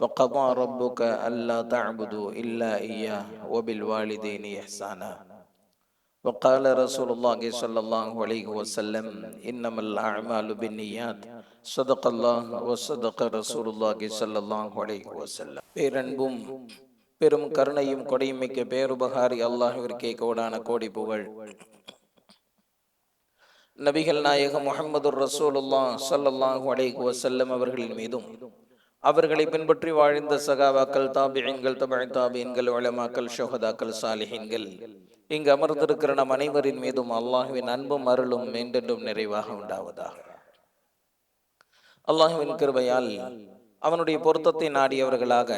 وقضى ربك ألا تعبدوا إلا إياه وبالوالدين إحسانا وقال رسول الله صلى الله عليه وسلم إنما الأعمال بالنيات صدق الله وصدق رسول الله صلى الله عليه وسلم பேரன்பும் பெரும் கருணையும் கொடையும் மிக்க பேருபகாரி அல்லாஹிற்கே கோடான கோடி புகழ் நபிகள் நாயகம் முகமது ரசூலுல்லா ஸல்லல்லாஹு அலைஹி வஸல்லம் அவர்களின் மீதும் அவர்களை பின்பற்றி வாழ்ந்த சகாபாக்கள் தாபியங்கள் தமிழ் தாபியன்கள் உலமாக்கள் ஷோஹதாக்கள் சாலிஹின்கள். இங்கு அமர்ந்திருக்கிற நம் அனைவரின் மீதும் அல்லாஹுவின் அன்பும் அருளும் மீண்டும் நிறைவாக உண்டாவதாக. அல்லாஹுவின் கிருபையால் அவனுடைய பொருத்தத்தை நாடியவர்களாக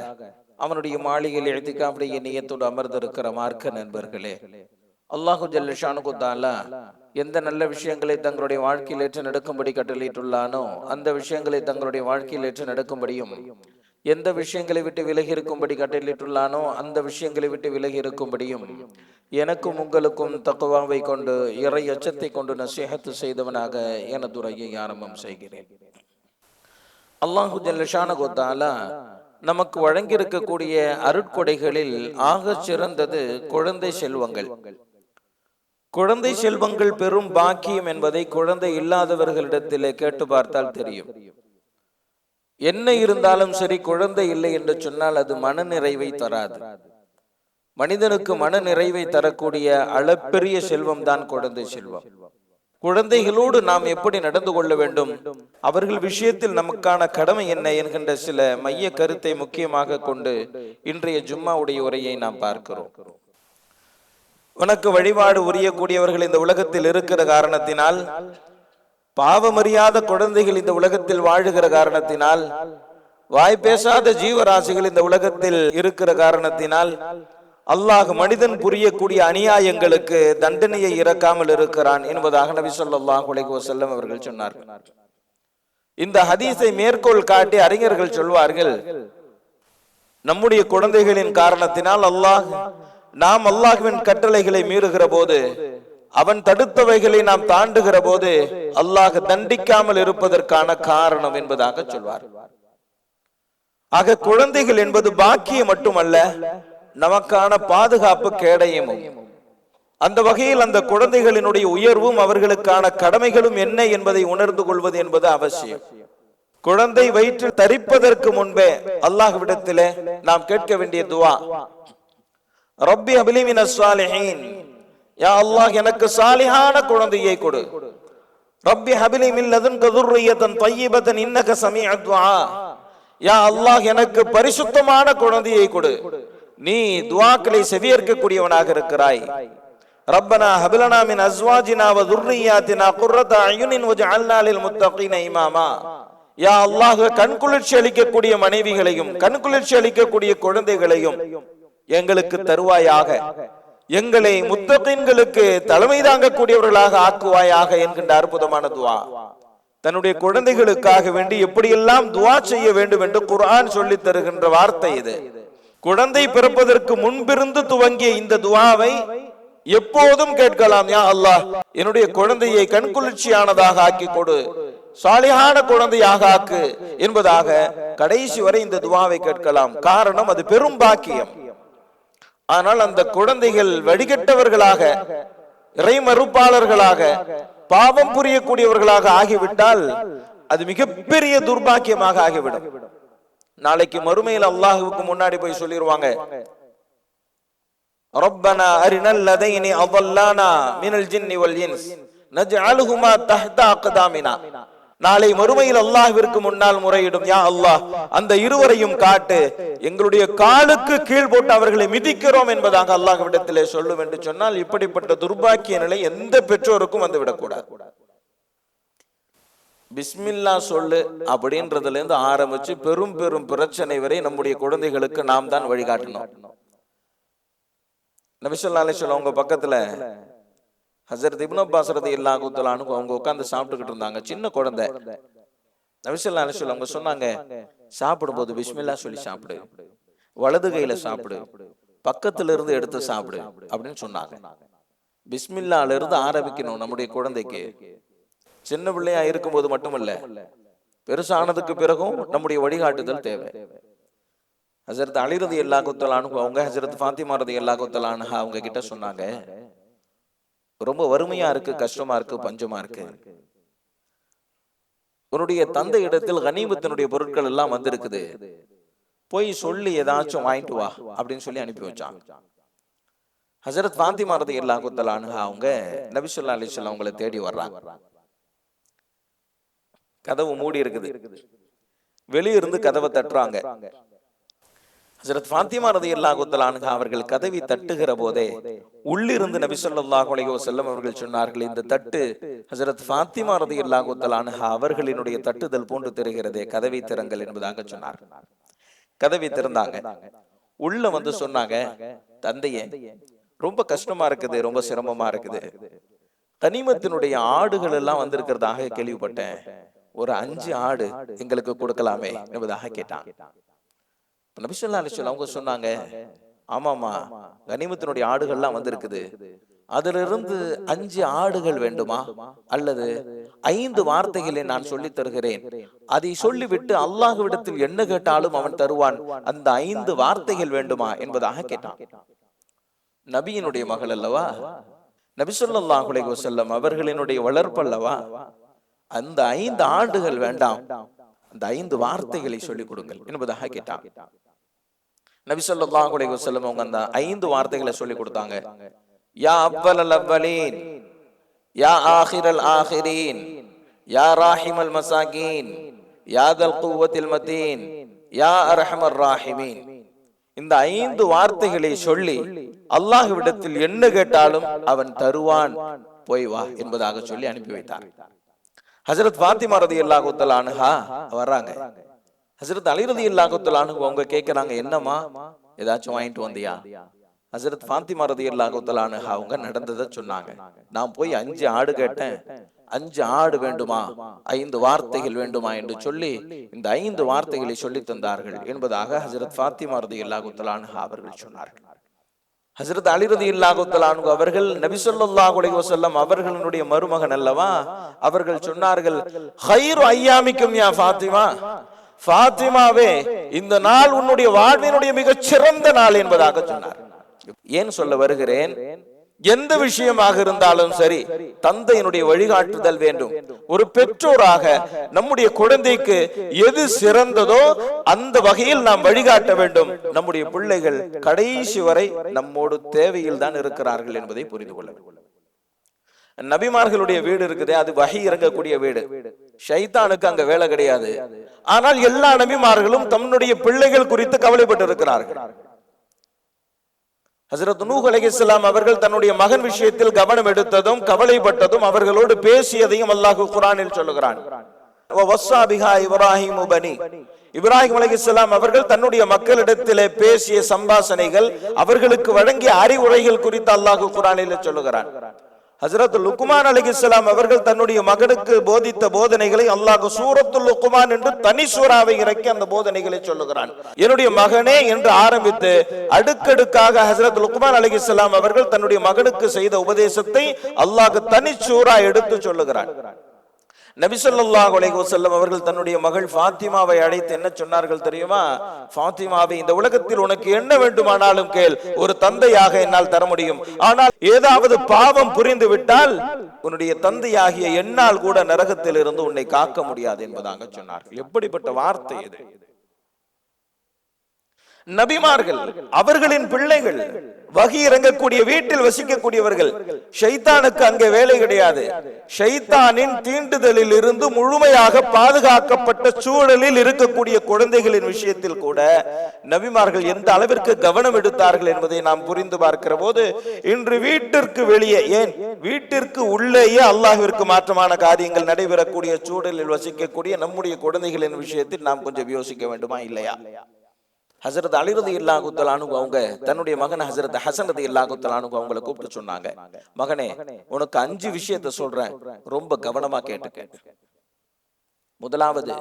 அவனுடைய மாளிகையில் எழுதிக்காவுடைய நியத்தோடு அமர்ந்திருக்கிற மார்க்க நண்பர்களே அல்லாஹு ஜல்லிஷானு தாலா எந்த நல்ல விஷயங்களை தங்களுடைய வாழ்க்கையில் ஏற்று நடக்கும்படி கட்டளையிட்டுள்ளானோ அந்த விஷயங்களை தங்களுடைய வாழ்க்கையில் ஏற்று நடக்கும்படியும் எந்த விஷயங்களை விட்டு விலகி இருக்கும்படி கட்டளையிட்டுள்ளானோ அந்த விஷயங்களை விட்டு விலகி இருக்கும்படியும் எனக்கும் உங்களுக்கும் தக்குவாவை கொண்டு இறை அச்சத்தை கொண்டு நசீகத்து செய்தவனாக எனது துறையை ஆரம்பம் செய்கிறேன். அல்லாஹு ஜல்லஷான கோத்தாலா நமக்கு வழங்கியிருக்கக்கூடிய அருட்கொடைகளில் ஆக சிறந்தது குழந்தை செல்வங்கள். குழந்தை செல்வங்கள் பெரும் பாக்கியம் என்பதை குழந்தை இல்லாதவர்களிடத்திலே கேட்டு பார்த்தால் தெரியும். என்ன இருந்தாலும் சரி குழந்தை இல்லை என்று சொன்னால் அது மன நிறைவை தராது. மனிதனுக்கு மன நிறைவை தரக்கூடிய அளப்பெரிய செல்வம் தான் குழந்தை செல்வம். குழந்தைகளோடு நாம் எப்படி நடந்து கொள்ள வேண்டும்? அவர்கள் விஷயத்தில் நமக்கான கடமை என்ன என்கின்ற சில மைய கருத்தை முக்கியமாக கொண்டு இன்றைய ஜும்மாவுடைய உரையை நாம் பார்க்கிறோம். உனக்கு வழிபாடு உரியக்கூடியவர்கள் இந்த உலகத்தில் இருக்கிற காரணத்தினால் பாவமறியாத குழந்தைகள் இந்த உலகத்தில் வாழுகிற காரணத்தினால் வாய் பேசாத ஜீவராசிகள் இந்த உலகத்தில் இருக்கிற காரணத்தினால் அல்லாஹ் மனிதன் புரியக்கூடிய அநியாயங்களுக்கு தண்டனையை இறக்காமல் இருக்கிறான் என்பதாக நபி சொல்லாஹ் உலக செல்லம் அவர்கள் சொன்னார்கள். இந்த ஹதீஸை மேற்கோள் காட்டி அறிஞர்கள் சொல்வார்கள் நம்முடைய குழந்தைகளின் காரணத்தினால் அல்லாஹ் நாம் அல்லாஹுவின் கட்டளைகளை மீறுகிற போது அவன் தடுத்தவைகளை நாம் தாண்டுகிற போது அல்லாஹ் தண்டிக்காமல் இருப்பதற்கான காரணம் என்பதாக சொல்வார். ஆக குழந்தைகள் என்பது பாக்கியம் மட்டுமல்ல நமக்கான பாதுகாப்பு கேடயமும். அந்த வகையில் அந்த குழந்தைகளினுடைய உயர்வும் அவர்களுக்கான கடமைகளும் என்ன என்பதை உணர்ந்து கொள்வது என்பது அவசியம். குழந்தை வயிற்றில் தரிப்பதற்கு முன்பே அல்லாஹ்விடத்திலே நாம் கேட்க வேண்டிய துவா ரப்பி அபிலிமின சாலிஹீன். யா அல்லாஹ் எனக்கு சாலிஹான குழந்தையை கொடு. ரப்பி ஹபிலி மின் லதுன்க துர்ரியத்தன் இன்னக சமீஅ துஆ. யா அல்லாஹ் எனக்கு பரிசுத்தமான குழந்தையை கொடு. நீ துவாக்களை செவியேற்கக்கூடியவனாக இருக்கிறாய். ரப்பனா ஹபிலனா மின் அஸ்வாஜினா வ துர்ரியாத்தினா குர்ரத அயுனின் வஜஅல்னா லில் முத்தகீன இமாமா. யா அல்லாஹ் கண்குளிர்ச்சி அளிக்கக்கூடிய மனைவிகளையும் கண்குளிர்ச்சி அளிக்கக்கூடிய குழந்தைகளையும் எங்களுக்கு தருவாயாக. எங்களை முத்தகீன்களுக்கு தலைமை தாங்கக்கூடியவர்களாக ஆக்குவாயாக என்கின்ற அற்புதமான துவா. தன்னுடைய குழந்தைகளுக்காக வேண்டி எப்படியெல்லாம் துவா செய்ய வேண்டும் என்று குர்ஆன் சொல்லி தருகின்ற வார்த்தை இது. குழந்தை பிறப்பதற்கு முன்பிருந்து துவங்கிய இந்த துவாவை எப்போதும் கேட்கலாம். யா அல்லாஹ் என்னுடைய குழந்தையை கண்குளிர்ச்சியானதாக ஆக்கி கொடு. சாலியான குழந்தையாக ஆக்கு. என்பதாக கடைசி வரை இந்த துவாவை கேட்கலாம். காரணம் அது பெரும் பாக்கியம். ஆனால் அந்த குழந்தைகள் வடிகட்டவர்களாக இறை மறுப்பாளர்களாக பாவம் புரியக்கூடியவர்களாக ஆகிவிட்டால் அது மிகப்பெரிய துர்பாக்கியமாக ஆகிவிடும். நாளைக்கு மறுமையில் அல்லாஹுவுக்கு முன்னாடி போய் சொல்லிடுவாங்க ரப்பனா அரினல் லதைனி அவல்லானா நாளை மறுமையில் அல்லாஹ்விற்கு முன்னால் முறையிடும் யா அல்லாஹ் அந்த இருவரையும் காட்டு எங்களுடைய காலுக்கு கீழ் போட்டு அவர்களை மிதிக்கிறோம் என்பதாக அல்லாஹ்விடத்திலே சொல்லும் என்று சொன்னால் இப்படிப்பட்ட துர்பாக்கிய நிலை எந்த பெற்றோருக்கும் வந்துவிடக்கூடாது பிஸ்மில்லா சொல்லு அப்படின்றதுல இருந்து ஆரம்பிச்சு பெரும் பெரும் பிரச்சனை வரை நம்முடைய குழந்தைகளுக்கு நாம் தான் வழிகாட்டணும். நபிசல்லா அலிஸ்வல் உங்க பக்கத்துல ஹசரத் இப்னு அப்பாஸ் ரதி எல்லா குத்தலானு அவங்க உட்கார்ந்து சாப்பிட்டுக்கிட்டு இருந்தாங்க. சின்ன குழந்தை. நபிசல்லா அவங்க சொன்னாங்க சாப்பிடும்போது பிஸ்மில்லா சொல்லி சாப்பிடு. வலது கையில சாப்பிடு. பக்கத்துல இருந்து எடுத்து சாப்பிடு. அப்படின்னு சொன்னாங்க. பிஸ்மில்லால இருந்து ஆரம்பிக்கணும் நம்முடைய குழந்தைக்கு. சின்ன பிள்ளையா இருக்கும்போது மட்டுமல்ல பெருசானதுக்கு பிறகும் நம்முடைய வழிகாட்டுதல் தேவை. ஹசரத் அலிரதி எல்லா குத்தலானு அவங்க ஹசரத் ஃபாத்திமா ரதி எல்லா குத்தலானு அவங்க கிட்ட சொன்னாங்க ரொம்ப வறுமையா இருக்கு கஷ்டமா இருக்கு பஞ்சமா இருக்கு. உன்னுடைய தந்தை இடத்தில் கனிமத்தினுடைய பொருட்கள் எல்லாம் வந்திருக்குது. போய் சொல்லி ஏதாச்சும் வாங்கிட்டு வா அப்படின்னு சொல்லி அனுப்பி வச்சான் ஹசரத் ஃபாத்திமா ரதி எல்லா குத்தலானு அவங்க நபிசுல்லா அலிஸ்லாம் அவங்களை தேடி வர்றாங்க. கதவு மூடி இருக்குது வெளியிருந்து கதவை தட்டுறாங்க. ஹசரத் ஃபாத்திமா ரதி அல்லாஹுத்தலானுங்க அவர்கள் கதவை தட்டுகிற போதே உள்ளிருந்து நபி சொல்லாஹ் அலைஹி செல்லம் அவர்கள் சொன்னார்கள் இந்த தட்டு ஹசரத் ஃபாத்திமா ரதி அல்லாஹுத்தலானுக அவர்களினுடைய தட்டுதல் போன்று தெரிகிறதே கதவை திறங்கள் என்பதாக சொன்னார். கதவை திறந்தாங்க. உள்ள வந்து சொன்னாங்க தந்தையே ரொம்ப கஷ்டமா இருக்குது ரொம்ப சிரமமா இருக்குது. கனிமத்தினுடைய ஆடுகள் எல்லாம் வந்திருக்கிறதாக கேள்விப்பட்டேன். ஒரு அஞ்சு ஆடு எங்களுக்கு கொடுக்கலாமே என்பதாக கேட்டான். நபிசல்லா அலிஸ்வல் அவங்க சொன்னாங்க ஆமாமா கனிமத்தினுடைய ஆடுகள்லாம் வந்திருக்குது. அதிலிருந்து அஞ்சு ஆடுகள் வேண்டுமா? அல்லது ஐந்து வார்த்தைகளை நான் சொல்லி தருகிறேன். அதை சொல்லிவிட்டு அல்லாஹுவிடத்தில் என்ன கேட்டாலும் அவன் தருவான். அந்த ஐந்து வார்த்தைகள் வேண்டுமா என்பதாக கேட்டான். நபியினுடைய மகள் அல்லவா? நபிசல்லாஹ் அலைஹி வஸல்லம் அவர்களினுடைய வளர்ப்பல்லவா அந்த ஐந்து ஆண்டுகள் வேண்டாம். அந்த ஐந்து வார்த்தைகளை சொல்லிக் கொடுங்கள் என்பதாக கேட்டான். நபிசல்லா ஸல்லல்லாஹு செல்லும் அவங்க அந்த ஐந்து வார்த்தைகளை சொல்லி கொடுத்தாங்க. யா அவ்வல் அல் அவ்வலீன் யா ஆஹிர் அல் ஆஹிரீன் யா ராஹிம் அல் மசாகீன் யா தல் குவத்தில் மதீன் யா அரஹமர் ராஹிமீன். இந்த ஐந்து வார்த்தைகளை சொல்லி அல்லாஹ்விடத்தில் என்ன கேட்டாலும் அவன் தருவான் போய் வா என்பதாக சொல்லி அனுப்பி வைத்தார். ஹசரத் ஃபாத்திமா ரதி அல்லாஹுத்தல் அனுஹா வர்றாங்க. ஹசரத் அலிரதி ரதி அவங்க கேட்கறாங்க என்னம்மா? ஏதாச்சும் வாங்கிட்டு வந்தியா? ஹசரத் ஃபாத்திமா ரதி அல்லாஹுத்தல் அவங்க நடந்ததை சொன்னாங்க. நான் போய் அஞ்சு ஆடு கேட்டேன். அஞ்சு ஆடு வேண்டுமா? ஐந்து வார்த்தைகள் வேண்டுமா? என்று சொல்லி இந்த ஐந்து வார்த்தைகளை சொல்லி தந்தார்கள் என்பதாக ஹசரத் ஃபாத்திமா ரதி இல்லாகுத்தலானு அவர்கள் சொன்னார்கள். ஹசரத் அலிரதி இல்லாகுத்தலானு அவர்கள் நபி ஸல்லல்லாஹு அலைஹி அவர்களுடைய மருமகன் அல்லவா? அவர்கள் சொன்னார்கள் ஹைரு ஐயாமிக்கும் யா ஃபாத்திமா. ஃபாத்திமாவே இந்த நாள் உன்னுடைய வாழ்வினுடைய மிகச் சிறந்த நாள் என்பதாக சொன்னார். ஏன் சொல்ல வருகிறேன்? எந்த விஷயமாக இருந்தாலும் சரி தந்தையினுடைய வழிகாட்டுதல் வேண்டும். ஒரு பெற்றோராக நம்முடைய குழந்தைக்கு எது சிறந்ததோ அந்த வகையில் நாம் வழிகாட்ட வேண்டும். நம்முடைய பிள்ளைகள் கடைசி வரை நம்மோடு தேவையில் தான் இருக்கிறார்கள் என்பதை புரிந்து கொள்ள வேண்டும். நபிமார்களுடைய வீடு இருக்குதே அது வகை இறங்கக்கூடிய வீடு. ஷைத்தானுக்கு அங்க வேலை கிடையாது. ஆனால் எல்லா நபிமார்களும் தன்னுடைய பிள்ளைகள் குறித்து கவலைப்பட்டு இருக்கிறார்கள் ஹசரத் நூஹ் அலைஹிஸ்ஸலாம் அவர்கள் தன்னுடைய மகன் விஷயத்தில் கவனம் எடுத்ததும் கவலைப்பட்டதும் அவர்களோடு பேசியதையும் அல்லாஹு குரானில் சொல்லுகிறான். வஸ்ஸா பிஹா இப்ராஹிமு இப்ராஹிம் அவர்கள் தன்னுடைய மக்களிடத்திலே பேசிய சம்பாசனைகள் அவர்களுக்கு வழங்கிய அறிவுரைகள் குறித்து அல்லாஹு குரானில் சொல்லுகிறான். ஹசரத் லுக்குமான் அலிகிஸ்லாம் அவர்கள் தன்னுடைய மகனுக்கு போதித்த போதனைகளை அல்லாஹ் சூரத்து லுக்குமான் என்று தனி சூறாவை இறக்கி அந்த போதனைகளை சொல்லுகிறான். என்னுடைய மகனே என்று ஆரம்பித்து அடுக்கடுக்காக ஹசரத் லுக்குமான் அலிகிஸ்லாம் அவர்கள் தன்னுடைய மகனுக்கு செய்த உபதேசத்தை அல்லாஹ் தனி சூறா எடுத்து சொல்லுகிறான். நபிசல்லா அலைஹி அவர்கள் தன்னுடைய மகள் ஃபாத்திமாவை அழைத்து என்ன சொன்னார்கள் தெரியுமா? ஃபாத்திமாவை இந்த உலகத்தில் உனக்கு என்ன வேண்டுமானாலும் கேள். ஒரு தந்தையாக என்னால் தர முடியும். ஆனால் ஏதாவது பாவம் புரிந்து விட்டால் உன்னுடைய தந்தையாகிய என்னால் கூட நரகத்தில் இருந்து உன்னை காக்க முடியாது என்பதாக சொன்னார்கள். எப்படிப்பட்ட வார்த்தை இது? நபிமார்கள் அவர்களின் பிள்ளைகள் வகி இறங்கக்கூடிய வீட்டில் வசிக்கக்கூடியவர்கள் ஷைத்தானுக்கு அங்கே வேலை கிடையாது. ஷைத்தானின் தீண்டுதலில் இருந்து முழுமையாக பாதுகாக்கப்பட்ட சூழலில் இருக்கக்கூடிய குழந்தைகளின் விஷயத்தில் கூட நபிமார்கள் எந்த அளவிற்கு கவனம் எடுத்தார்கள் என்பதை நாம் புரிந்து பார்க்கிற போது இன்று வீட்டிற்கு வெளியே ஏன்? வீட்டிற்கு உள்ளேயே அல்லாஹிற்கு மாற்றமான காரியங்கள் நடைபெறக்கூடிய சூழலில் வசிக்கக்கூடிய நம்முடைய குழந்தைகளின் விஷயத்தில் நாம் கொஞ்சம் யோசிக்க வேண்டுமா? இல்லையா? ஹசரத் அலிரதி இல்லாகுத்தலானு அவங்க தன்னுடைய மகன் ஹசரத் ஹசன் ரதி இல்லாகுத்தலானு அவங்கள கூப்பிட்டு சொன்னாங்க. மகனே உனக்கு அஞ்சு விஷயத்த சொல்றேன். ரொம்ப கவனமா கேட்டு முதலாவது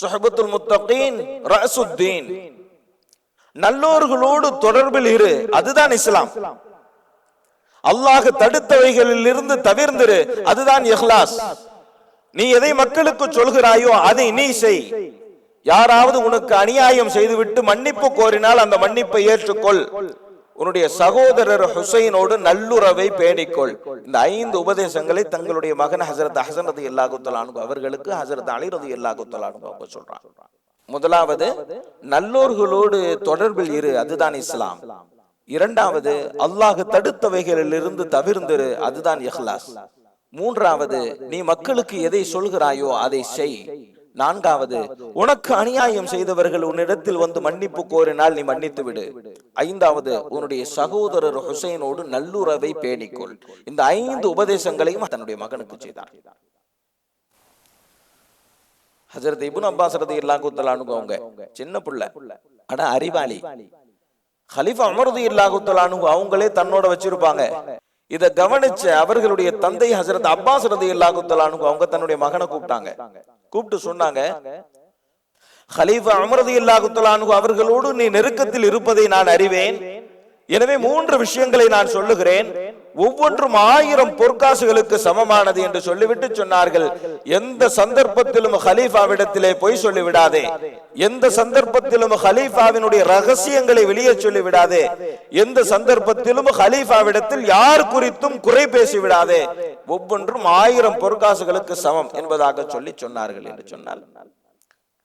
சுஹபத்துல் முத்தகீன் ரசுத்தீன் நல்லோர்களோடு தொடர்பில் இரு. அதுதான் இஸ்லாம். அல்லாஹ் தடுத்தவைகளில் இருந்து தவிர்ந்திரு. அதுதான் இஹ்லாஸ். நீ எதை மக்களுக்கு சொல்கிறாயோ அதை நீ செய். யாராவது உனக்கு அநியாயம் செய்துவிட்டு மன்னிப்பு கோரினால் அந்த மன்னிப்பை ஏற்றுக்கொள். உன்னுடைய சகோதரர் ஹுசைனோடு நல்லுறவை பேணிக்கொள். இந்த ஐந்து உபதேசங்களை தங்களுடைய மகன் ஹசரத் ஹசன் ரதி அல்லாஹுத்தலானு அவர்களுக்கு ஹசரத் அலி ரதி அல்லாஹுத்தலானு அவங்க சொல்றாங்க. முதலாவது நல்லோர்களோடு தொடர்பில் இரு அதுதான் இஸ்லாம். இரண்டாவது அல்லாஹ் தடுத்தவைகளில் இருந்து தவிர்ந்திரு அதுதான் இஹ்லாஸ். மூன்றாவது நீ மக்களுக்கு எதை சொல்கிறாயோ அதை செய். நான்காவது உனக்கு அநியாயம் செய்தவர்கள் உன்னிடத்தில் வந்து மன்னிப்பு கோரினால் நீ மன்னித்து விடு. ஐந்தாவது உன்னுடைய சகோதரர் ஹுசைனோடு நல்லுறவை பேணிக்கொள். இந்த ஐந்து உபதேசங்களையும் தன்னுடைய மகனுக்கு செய்தார். ஹசரத் இபுன் அப்பாஸ் ரதி இல்லாகுத்தலானு அவங்க சின்ன புள்ள ஆனா அறிவாளி. ஹலிஃபா அமருதி இல்லாகுத்தலானு அவங்களே தன்னோட வச்சிருப்பாங்க. இத கவனிச்ச அவர்களுடைய தந்தை ஹசரத் அப்பாஸ் ரதி இல்லாகுத்தலானு அவங்க தன்னுடைய மகனை கூப்பிட்டாங்க. கூப்பிட்டு சொன்னாங்க ஹலீஃபா அமரதி இல்லாகுத்தலானு அவர்களோடு நீ நெருக்கத்தில் இருப்பதை நான் அறிவேன். எனவே மூன்று விஷயங்களை நான் சொல்லுகிறேன். ஒவ்வொன்றும் ஆயிரம் பொற்காசுகளுக்கு சமமானது என்று சொல்லிவிட்டு சொன்னார்கள். எந்த சந்தர்ப்பத்திலும் ஹலீஃபாவிடத்திலே பொய் சொல்லிவிடாதே. எந்த சந்தர்ப்பத்திலும் ஹலீஃபாவினுடைய ரகசியங்களை வெளியே சொல்லி விடாதே எந்த சந்தர்ப்பத்திலும் ஹலீஃபாவிடத்தில் யார் குறித்தும் குறை பேசி விடாதே ஒவ்வொன்றும் ஆயிரம் பொற்காசுகளுக்கு சமம் என்பதாக சொல்லி சொன்னார்கள் என்று சொன்னால்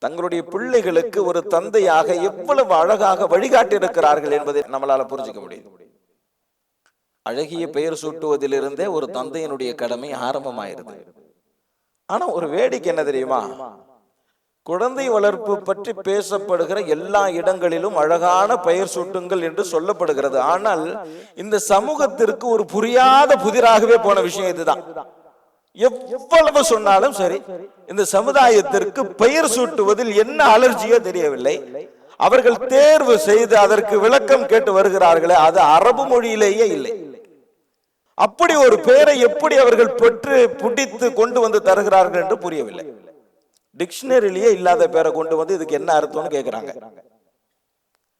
தங்களுடைய பிள்ளைகளுக்கு ஒரு தந்தையாக எவ்வளவு அழகாக வழிகாட்டி இருக்கிறார்கள் என்பதை நம்மளால புரிஞ்சுக்க முடியும் அழகிய பெயர் சூட்டுவதிலிருந்தே ஒரு தந்தையினுடைய கடமை ஆரம்பமாயிருது. ஆனா ஒரு வேடிக்கை என்ன தெரியுமா? குழந்தை வளர்ப்பு பற்றி பேசப்படுகிற எல்லா இடங்களிலும் அழகான பெயர் சூட்டுங்கள் என்று சொல்லப்படுகிறது. ஆனால் இந்த சமூகத்திற்கு ஒரு புரியாத புதிராகவே போன விஷயம் இதுதான். எவ்வளவு சொன்னாலும் சரி இந்த சமுதாயத்திற்கு பெயர் சூட்டுவதில் என்ன அலர்ஜியோ தெரியவில்லை. அவர்கள் தேர்வு செய்து அதற்கு விளக்கம் கேட்டு வருகிறார்களே அது அரபு மொழியிலேயே இல்லை. அப்படி ஒரு பெயரை எப்படி அவர்கள் பெற்று புடித்து கொண்டு வந்து தருகிறார்கள் என்று புரியவில்லை. டிக்ஷனரிலேயே இல்லாத பேரை கொண்டு வந்து இதுக்கு என்ன அர்த்தம்னு கேட்கிறாங்க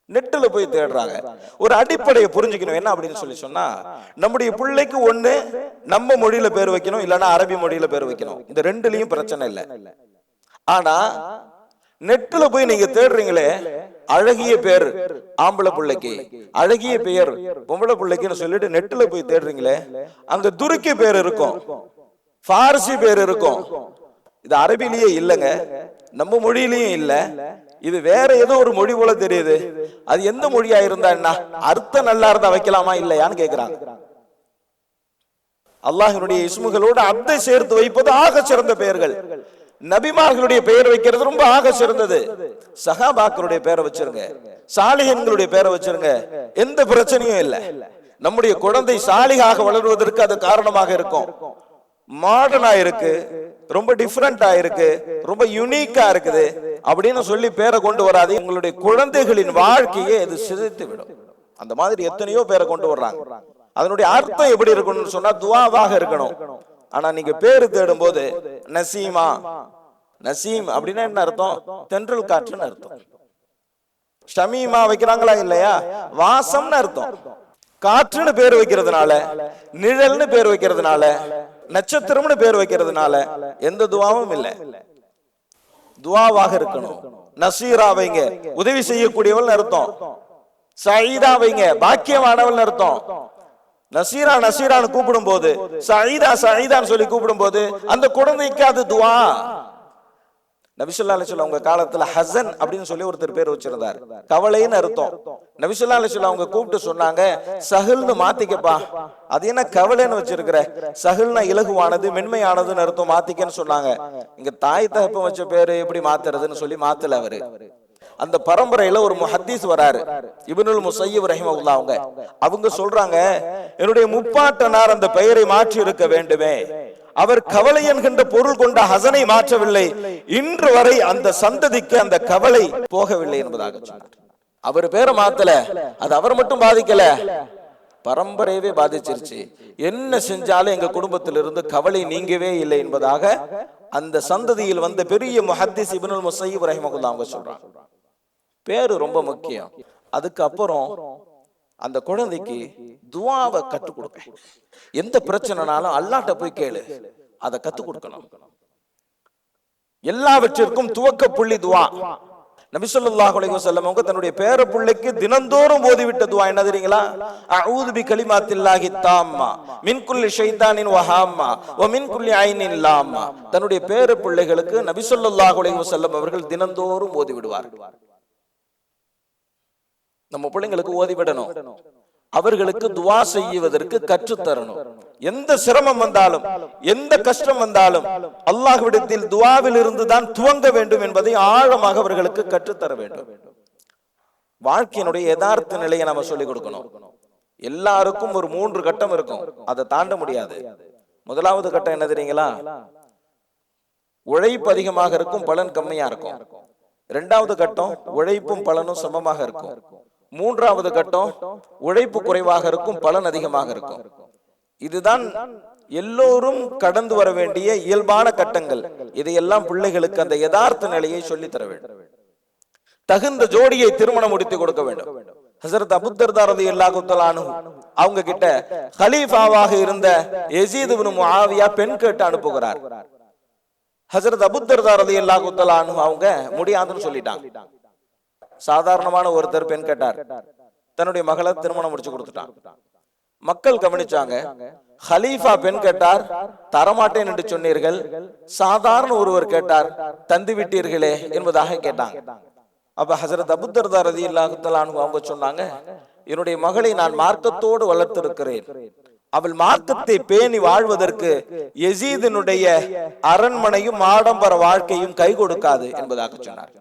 நெட்டுல போய் தேடுறாங்க. ஒரு அடிப்படையை புரிஞ்சுக்கணும். என்ன அப்படின்னு சொல்லி சொன்னா நம்முடைய பிள்ளைக்கு ஒண்ணு நம்ம மொழியில பேர் வைக்கணும் இல்லைன்னா அரபி மொழியில பேர் வைக்கணும். இந்த ரெண்டுலயும் பிரச்சனை இல்லை. ஆனா நெட்டுல போய் நீங்க தேடுறீங்களே அழகிய பேர் ஆம்பளை பிள்ளைக்கு. அழகிய பெயர் பொம்பளை பிள்ளைக்குன்னு சொல்லிட்டு நெட்டுல போய் தேடுறீங்களே? அங்க துருக்கி பேர் இருக்கும். பாரசி பேர் இருக்கும். இது அரபிலேயே இல்லைங்க. நம்ம மொழியிலயும் இல்ல. இது வேற ஏதோ ஒரு மொழி போல தெரியுது. அது எந்த மொழியா இருந்தா என்ன? அர்த்தம் நல்லா இருந்தா வைக்கலாமா இல்லையான்னு கேக்குறாங்க. அல்லாஹினுடைய இஸ்முகளோடு அத்தை சேர்த்து வைப்பது ஆக சிறந்த பெயர்கள். நபிமார்களுடைய பெயர் வைக்கிறது ரொம்ப ஆக சிறந்தது. சகாபாக்களுடைய பெயரை வச்சிருங்க. சாலிகன்களுடைய பெயரை வச்சிருங்க. எந்த பிரச்சனையும் இல்லை. நம்முடைய குழந்தை சாலிகாக வளர்வதற்கு அது காரணமாக இருக்கும். மாடர்னா இருக்கு. ரொம்ப டிஃப்ரெண்டா இருக்கு. ரொம்ப யூனிக்கா இருக்குது. அப்படின்னு சொல்லி பேரை கொண்டு வராது உங்களுடைய குழந்தைகளின் வாழ்க்கையை இது சிதைத்து விடும் அந்த மாதிரி எத்தனையோ பேரை கொண்டு வர்றாங்க. அதனுடைய அர்த்தம் எப்படி இருக்கணும்னு சொன்னா துவாவாக இருக்கணும். ஆனா நீங்க பேரு தேடும் போது நசீமா நசீம் அப்படின்னா என்ன அர்த்தம்? தென்றல் காற்றுன்னு அர்த்தம். ஷமீமா வைக்கிறாங்களா இல்லையா? வாசம்னு அர்த்தம். காற்றுன்னு பேர் வைக்கிறதுனால நிழல்னு பேர் வைக்கிறதுனால நட்சத்திரம்னு பேர் வைக்கிறதுனால எந்த துவாவும் இல்லை. துவாவாக இருக்கணும். நசீரா வைங்க. உதவி செய்யக்கூடியவள் அர்த்தம். சயீதா வைங்க. பாக்கியமானவள் அர்த்தம். நசீரா நசீரான்னு கூப்பிடும் போது சயீதா சயீதான்னு சொல்லி கூப்பிடும் போது அந்த குழந்தைக்கு அது துவா. நபிசுல்லா அலிசுல்லா அவங்க காலத்துல ஹசன் அப்படின்னு சொல்லி ஒருத்தர் பேர் வச்சிருந்தார். கவலைன்னு அர்த்தம். நபிசுல்லா அலிசுல்லா அவங்க கூப்பிட்டு சொன்னாங்க சகல்னு மாத்திக்கப்பா. அது என்ன கவலைன்னு வச்சிருக்கிற? சஹில்னா இலகுவானது மென்மையானதுன்னு அர்த்தம் மாத்திக்கன்னு சொன்னாங்க. இங்க தாய் தகப்பம் வச்ச பேரு எப்படி மாத்துறதுன்னு சொல்லி மாத்தல அவரு. அந்த பரம்பரையில ஒரு முஹத்தீஸ் வராரு இப்னுல் முசையீப் ரஹிமஹுல்லா அவங்க. அவங்க சொல்றாங்க என்னுடைய முப்பாட்டனார் அந்த பெயரை மாற்றி இருக்க வேண்டுமே. அவர் கவலை என்கின்ற பொருள் கொண்ட ஹசனை மாற்றவில்லை. இன்று வரை அந்த சந்ததிக்கு அந்த கவலை போகவில்லை என்பதாக சொன்னார். அவர் பேரை மாத்தல அது அவர் மட்டும் பாதிக்கல. பரம்பரையவே பாதிச்சிருச்சு. என்ன செஞ்சாலும் எங்க குடும்பத்திலிருந்து கவலை நீங்கவே இல்லை என்பதாக அந்த சந்ததியில் வந்த பெரிய முஹத்திஸ் இப்னுல் முசையீப் ரஹிமகுல்லா அவங்க சொல்றாங்க. பேரு ரொம்ப முக்கியம். அதுக்கப்புறம் அந்த குழந்தைக்கு துவாவை கற்றுக் கொடுக்க எந்த பிரச்சனைனாலும் அல்லாட்ட போய் கேளு. அதை கத்துக் கொடுக்கணும். எல்லாவற்றிற்கும் துவக்க புள்ளி துவா. நபி ஸல்லல்லாஹு அலைஹி வஸல்லம் அவங்க தன்னுடைய பேர பிள்ளைக்கு தினந்தோறும் ஓதிவிட்ட துவா என்ன தெரியுங்களா? அஊது பி கலிமாத்தில்லாஹி தாம்மா மின் குல்லி ஷைத்தானின் வஹாம்மா வ மின் குல்லி ஐனின் லாம்மா. தன்னுடைய பேர பிள்ளைகளுக்கு நபி ஸல்லல்லாஹு அலைஹி வஸல்லம் அவர்கள் தினந்தோறும் ஓதி விடுவார்கள் நம்ம பிள்ளைங்களுக்கு ஓதி விடணும் அவர்களுக்கு துவா செய்வதற்கு கற்றுத்தரணும். எந்த சிரமம் வந்தாலும் எந்த கஷ்டம் வந்தாலும் அல்லாஹ்விடத்தில் துவாவில் இருந்து தான் துவங்க வேண்டும் என்பதை ஆழமாக அவர்களுக்கு கற்றுத்தர வேண்டும். வாழ்க்கையினுடைய யதார்த்த நிலையை நம்ம சொல்லிக் கொடுக்கணும். எல்லாருக்கும் ஒரு மூன்று கட்டம் இருக்கும். அதை தாண்ட முடியாது. முதலாவது கட்டம் என்ன தெரியுங்களா? உழைப்பு அதிகமாக இருக்கும் பலன் கம்மியா இருக்கும். இரண்டாவது கட்டம் உழைப்பும் பலனும் சமமாக இருக்கும். மூன்றாவது கட்டம் உழைப்பு குறைவாக இருக்கும் பலன் அதிகமாக இருக்கும். இதுதான் எல்லோரும் கடந்து வர வேண்டிய இயல்பான கட்டங்கள். இதையெல்லாம் பிள்ளைகளுக்கு அந்த யதார்த்த நிலையை சொல்லி தர வேண்டும். தகுந்த ஜோடியை திருமணம் முடித்து கொடுக்க வேண்டும். ஹசரத் அபுத்தர்தாரதி ரதி அவங்க கிட்ட ஹலீஃபாவாக இருந்த எசீது ஆவியா முஆவியா பெண் கேட்டு அனுப்புகிறார். ஹசரத் அபுத்தர்தார் ரதி அல்லாஹு அவங்க முடியாதுன்னு சொல்லிட்டாங்க. சாதாரணமான ஒருத்தர் பெண் கேட்டார். தன்னுடைய மகளை திருமணம் முடிச்சு கொடுத்துட்டான். மக்கள் கவனிச்சாங்க ஹலீஃபா பெண் கேட்டார் தரமாட்டேன் என்று சொன்னீர்கள். சாதாரண ஒருவர் கேட்டார் தந்து விட்டீர்களே என்பதாக கேட்டாங்க. அப்ப ஹசரத் அபுத்தர்தா ரதி இல்லாஹுத்தலானு அவங்க சொன்னாங்க என்னுடைய மகளை நான் மார்க்கத்தோடு வளர்த்திருக்கிறேன். அவள் மார்க்கத்தை பேணி வாழ்வதற்கு எசீதனுடைய அரண்மனையும் ஆடம்பர வாழ்க்கையும் கை கொடுக்காது என்பதாக சொன்னார்.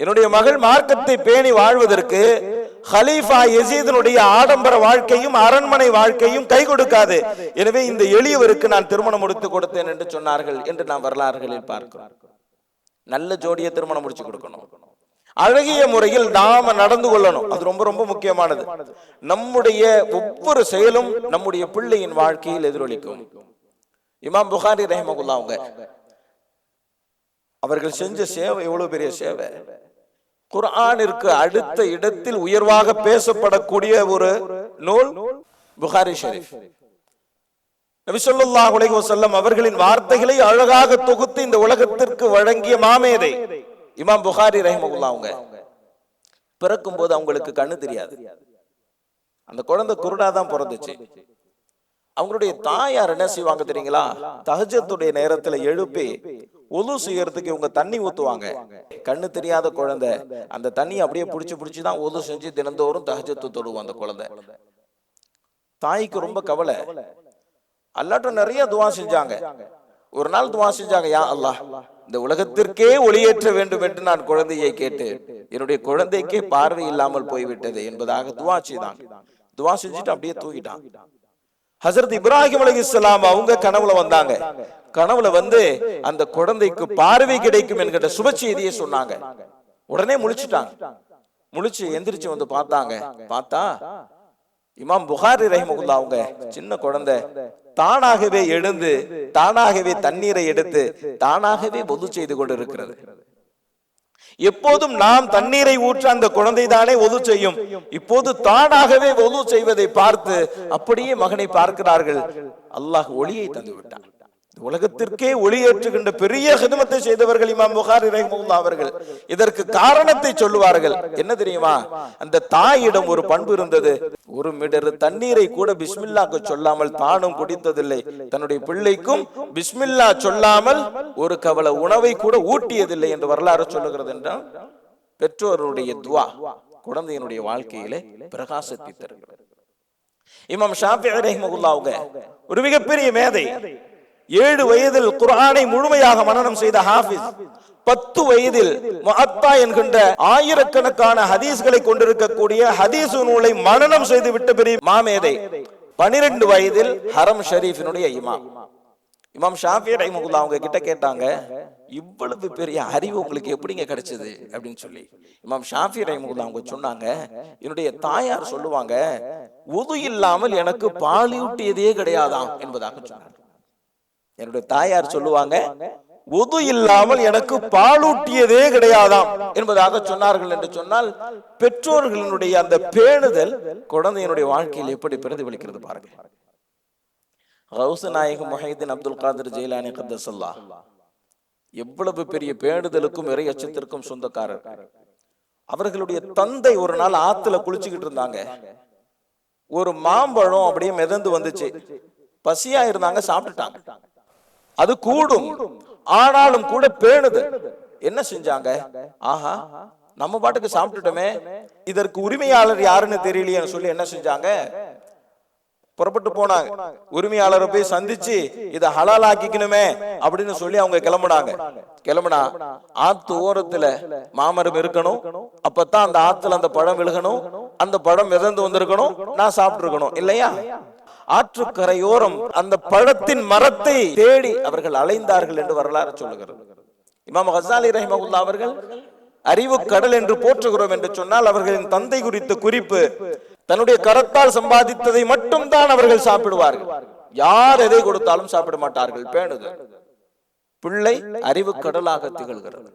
என்னுடைய மகள் மார்க்கத்தை பேணி வாழ்வதற்கு ஹலீஃபா எசீதனுடைய ஆடம்பர வாழ்க்கையும் அரண்மனை வாழ்க்கையும் கை கொடுக்காது. எனவே இந்த எளியவருக்கு நான் திருமணம் முடித்து கொடுத்தேன் என்று சொன்னார்கள் என்று நாம் வரலாறுகளில் பார்க்கிறோம். நல்ல ஜோடியை திருமணம் முடிச்சு கொடுக்கணும். அழகிய முறையில் நாம நடந்து கொள்ளணும். அது ரொம்ப ரொம்ப முக்கியமானது. நம்முடைய ஒவ்வொரு செயலும் நம்முடைய பிள்ளையின் வாழ்க்கையில் எதிரொலிக்கும். இமாம் புகாரி ரஹமகுல்லா அவங்க அவர்கள் செஞ்ச சேவை எவ்வளவு பெரிய சேவை குர்ஆனிற்கு அடுத்த இடத்தில் உயர்வாக பேசப்படக்கூடிய ஒரு நூல் புகாரி ஷரீஃப். நபி ஸல்லல்லாஹு அலைஹி வஸல்லம் அவர்களின் வார்த்தைகளை அழகாக தொகுத்து இந்த உலகத்திற்கு வழங்கிய மாமேதை இமாம் புகாரி ரஹிமகுல்லா அவங்க. பிறக்கும் போது அவங்களுக்கு கண்ணு தெரியாது. அந்த குழந்தை குருடா தான் பிறந்துச்சு. அவங்களுடைய தாயார் என்ன செய்வாங்க தெரியுங்களா? தகஜத்துடைய நேரத்துல எழுப்பி ஒலு செய்யறதுக்கு இவங்க தண்ணி ஊத்துவாங்க. கண்ணு தெரியாத குழந்தை. அந்த தண்ணி அப்படியே புடிச்சு புடிச்சுதான் ஒலு செஞ்சு தினந்தோறும் தகஜத்து தொடுவோம் அந்த குழந்தை. தாய்க்கு ரொம்ப கவலை. அல்லாட்டும் நிறைய துவா செஞ்சாங்க. ஒரு நாள் துவா செஞ்சாங்க யா அல்லாஹ் இந்த உலகத்திற்கே ஒளியேற்ற வேண்டும் என்று நான் குழந்தையை கேட்டு என்னுடைய குழந்தைக்கே பார்வை இல்லாமல் போய்விட்டது என்பதாக துவா செய்தாங்க துவா செஞ்சுட்டு அப்படியே தூக்கிட்டான் ஹசரத் இப்ராஹிம் அலைஹிஸ்ஸலாம் அவங்க கனவுல வந்தாங்க. கனவுல வந்து அந்த குழந்தைக்கு பார்வை கிடைக்கும் என்கிற சுப செய்தியை சொன்னாங்க. உடனே முழிச்சிட்டாங்க. முழிச்சு எந்திரிச்சு வந்து பார்த்தாங்க. பார்த்தா இமாம் புகாரி ரஹிமகுல்லா அவங்க சின்ன குழந்தை. தானாகவே எழுந்து தானாகவே தண்ணீரை எடுத்து தானாகவே பொது செய்து கொண்டிருக்கிறது. எப்போதும் நாம் தண்ணீரை ஊற்ற அந்த குழந்தை தானே ஒது செய்யும். இப்போது தானாகவே ஒது செய்வதை பார்த்து அப்படியே மகனை பார்க்கிறார்கள். அல்லாஹ் ஒளியை தந்து விட்டான் உலகத்திற்கே ஒளியேற்றுகின்ற பெரிய ஹிதமத்தை செய்தவர்கள் இமாம் புகாரி ரஹ்மத்துல்லாஹ் அவர்கள். இதற்கு காரணத்தை சொல்லுவார்கள். என்ன தெரியுமா? அந்த தாயிடம் ஒரு பண்பு இருந்தது. ஒரு மிடரு தண்ணீரை கூட பிஸ்மில்லாக்கு சொல்லாமல் தானும் குடித்ததில்லை. தன்னுடைய பிள்ளைக்கும் பிஸ்மில்லா சொல்லாமல் ஒரு கவலை உணவை கூட ஊட்டியதில்லை என்று வரலாறு சொல்லுகிறது என்றால் பெற்றோருடைய துவா குழந்தையினுடைய வாழ்க்கையிலே பிரகாசத்தை தருகிறது. இமாம் ஷாஃபி ரஹ்மத்துல்லாஹ் அவங்க ஒரு மிகப்பெரிய மேதை. ஏழு வயதில் குரானை முழுமையாக மனநம் செய்த ஹாஃபிஸ் பத்து வயதில் முஅத்தா என்கின்ற ஆயிரக்கணக்கான ஹதீஸ்களை கொண்டிருக்கக்கூடிய ஹதீசு நூலை மனநம் செய்து விட்ட பெரிய மாமேதை பனிரெண்டு வயதில் ஹரம் ஷரீஃபினுடைய இமாம். இமாம் ஷாஃபி ரஹிமகுல்லா அவங்க கிட்ட கேட்டாங்க இவ்வளவு பெரிய அறிவு உங்களுக்கு எப்படிங்க கிடைச்சது? அப்படின்னு சொல்லி. இமாம் ஷாஃபி ரஹிமகுல்லா அவங்க சொன்னாங்க என்னுடைய தாயார் சொல்லுவாங்க உது இல்லாமல் எனக்கு பாலியூட்டியதே கிடையாதாம் என்பதாக சொன்னாங்க. என்னுடைய தாயார் சொல்லுவாங்க உது இல்லாமல் எனக்கு பாலூட்டியதே கிடையாதாம் என்பதாக சொன்னார்கள் என்று சொன்னால் பெற்றோர்களினுடைய அந்த பேணுதல் குழந்தையினுடைய வாழ்க்கையில் எப்படி பிரதிபலிக்கிறது பாருங்க கௌச நாயகம் முஹைதீன் அப்துல் காதர் ஜெயிலானி கத்தசல்லா. எவ்வளவு பெரிய பேணுதலுக்கும் இறை அச்சத்திற்கும் சொந்தக்காரர். அவர்களுடைய தந்தை ஒரு நாள் ஆத்துல குளிச்சுக்கிட்டு இருந்தாங்க. ஒரு மாம்பழம் அப்படியே மிதந்து வந்துச்சு. பசியா இருந்தாங்க சாப்பிட்டுட்டாங்க. அது கூடும். ஆனாலும் கூட பேணுது. என்ன செஞ்சாங்க? ஆஹா நம்ம பாட்டுக்கு சாப்பிட்டுட்டோமே. இதற்கு உரிமையாளர் யாருன்னு தெரியலையேன்னு சொல்லி என்ன செஞ்சாங்க? புறப்பட்டு போனாங்க. உரிமையாளரை போய் சந்திச்சு இதை ஹலால் ஆக்கிக்கணுமே அப்படின்னு சொல்லி அவங்க கிளம்புனாங்க. கிளம்புனா ஆத்து ஓரத்துல மாமரம் இருக்கணும். அப்பதான் அந்த ஆத்துல அந்த பழம் விழுகணும். அந்த பழம் மிதந்து வந்திருக்கணும். நான் சாப்பிட்டு இருக்கணும் இல்லையா? ஆற்றுக்கரையோரம் அந்த பழத்தின் மரத்தை தேடி அவர்கள் அலைந்தார்கள் என்று வரலாறு சொல்லுகிறது. இமாம் ஹசாலி ரஹிமகுல்லா அவர்கள் அறிவு கடல் என்று போற்றுகிறோம் என்று சொன்னால் அவர்களின் தந்தை குறித்த குறிப்பு தன்னுடைய கரத்தால் சம்பாதித்ததை மட்டும் தான் அவர்கள் சாப்பிடுவார்கள். யார் எதை கொடுத்தாலும் சாப்பிட மாட்டார்கள். பேணுது. பிள்ளை அறிவு கடலாக திகழ்கிறது.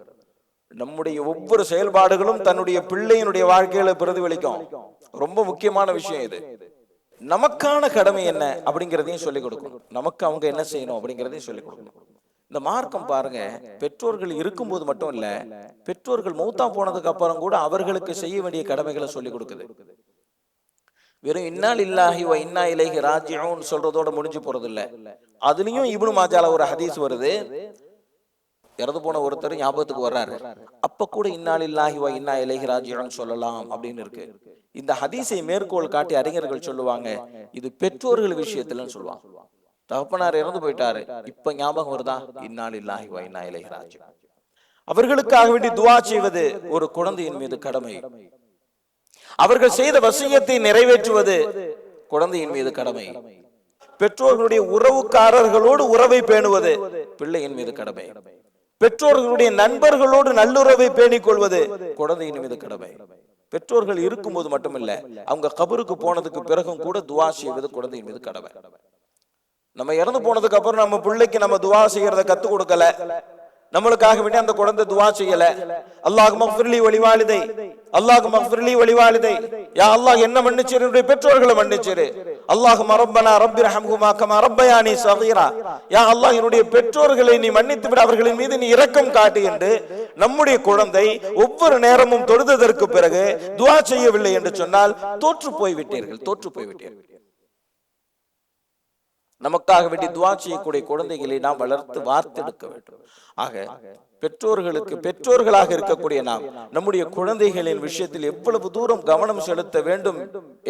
நம்முடைய ஒவ்வொரு செயல்பாடுகளும் தன்னுடைய பிள்ளையினுடைய வாழ்க்கையில பிரதிபலிக்கும். ரொம்ப முக்கியமான விஷயம் இது. நமக்கான கடமை என்ன அப்படிங்கிறதையும் சொல்லிக் கொடுக்கணும். நமக்கு அவங்க என்ன செய்யணும் அப்படிங்கிறதையும் சொல்லிக் கொடுக்கணும். இந்த மார்க்கம் பாருங்க பெற்றோர்கள் இருக்கும்போது மட்டும் இல்ல பெற்றோர்கள் மூத்தா போனதுக்கு அப்புறம் கூட அவர்களுக்கு செய்ய வேண்டிய கடமைகளை சொல்லிக் கொடுக்குது. வெறும் இன்னால் இல்லாஹி வ இன்னா இலைஹி ராஜிஊன் சொல்றதோட முடிஞ்சு போறது இல்ல அதுலயும் இவனு மாஜால ஒரு ஹதீஸ் வருது. இறந்து போன ஒருத்தர் ஞாபகத்துக்கு வர்றாரு. அப்ப கூட இன்னால் இல்லாஹி இன்னா இலைஹி ராஜிஊன் சொல்லலாம் அப்படின்னு இருக்கு. இந்த ஹதீஸை மேற்கோள் காட்டி அறிஞர்கள் சொல்லுவாங்க இது பெற்றோர்கள் விஷயத்துலன்னு சொல்லுவாங்க. தகப்பனார் இறந்து போயிட்டாரு. இப்ப ஞாபகம் வருதா? இன்னால் இல்லாஹி இன்னா இலைஹி ராஜிஊன். அவர்களுக்காக வேண்டி துவா செய்வது ஒரு குழந்தையின் மீது கடமை. அவர்கள் செய்த வசியத்தை நிறைவேற்றுவது குழந்தையின் மீது கடமை. பெற்றோர்களுடைய உறவுக்காரர்களோடு உறவை பேணுவது பிள்ளையின் மீது கடமை. பெற்றோர்களுடைய நண்பர்களோடு நல்லுறவை பேணிக் கொள்வது குழந்தையின் மீது கடமை. பெற்றோர்கள் இருக்கும்போது மட்டுமில்ல அவங்க கபருக்கு போனதுக்கு பிறகும் கூட துவா செய்வது குழந்தையின் மீது கடமை. நம்ம இறந்து போனதுக்கு அப்புறம் நம்ம பிள்ளைக்கு நம்ம துவா செய்யறத கத்து கொடுக்கல. நம்மளுக்காக வேண்டிய அந்த குழந்தை துவா செய்யல. அல்லாஹ் மஃபிர்லி வழிவாளிதை. அல்லாஹ் மஃபிர்லி வழிவாளிதை. யா அல்லாஹ் என்ன மன்னிச்சிரு? பெற்றோர்களை மன்னிச்சிரு. அல்லாஹ் ரப்பனா ரப்பி ரஹம்ஹுமா கமா ரப்பயானி சகீரா. யா அல்லாஹ் என்னுடைய பெற்றோர்களை நீ மன்னித்து விட அவர்களின் மீது நீ இரக்கம் காட்டு என்று நம்முடைய குழந்தை ஒவ்வொரு நேரமும் தொழுததற்கு பிறகு துவா செய்யவில்லை என்று சொன்னால் தோற்று போய் விட்டீர்கள் தோற்று போய் விட்டீர்கள் நமக்காக வேண்டி துவா செய்யக்கூடிய குழந்தைகளை நாம் வளர்த்து வார்த்தெடுக்க வேண்டும். ஆக பெற்றோர்களுக்கு பெற்றோர்களாக இருக்கக்கூடிய நாம் நம்முடைய குழந்தைகளின் விஷயத்தில் எவ்வளவு தூரம் கவனம் செலுத்த வேண்டும்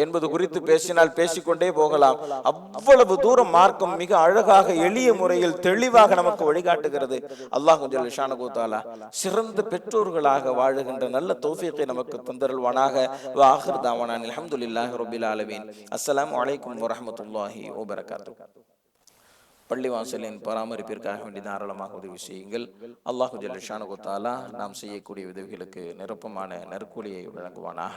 என்பது குறித்து பேசினால் பேசிக்கொண்டே போகலாம். அவ்வளவு தூரம் மார்க்கம் மிக அழகாக எளிய முறையில் தெளிவாக நமக்கு வழிகாட்டுகிறது. அல்லாஹ் கொஞ்சம் கோத்தாலா சிறந்த பெற்றோர்களாக வாழுகின்ற நல்ல தோஃபியத்தை நமக்கு தந்தருள்வானாக. வாஹர் தாவானான் அஹமதுல்லாஹ் ரபில் ஆலமீன். அஸ்லாம் வலைக்கம் வரமத்துல்லாஹி ஓபரகாத்து பள்ளிவாசலின் பராமரிப்பிற்காக வேண்டி தாராளமாக உதவி செய்யுங்கள். அல்லாஹு ஜல்லிஷானு தாலா நாம் செய்யக்கூடிய உதவிகளுக்கு நிரப்பமான நற்கூலியை வழங்குவானாக.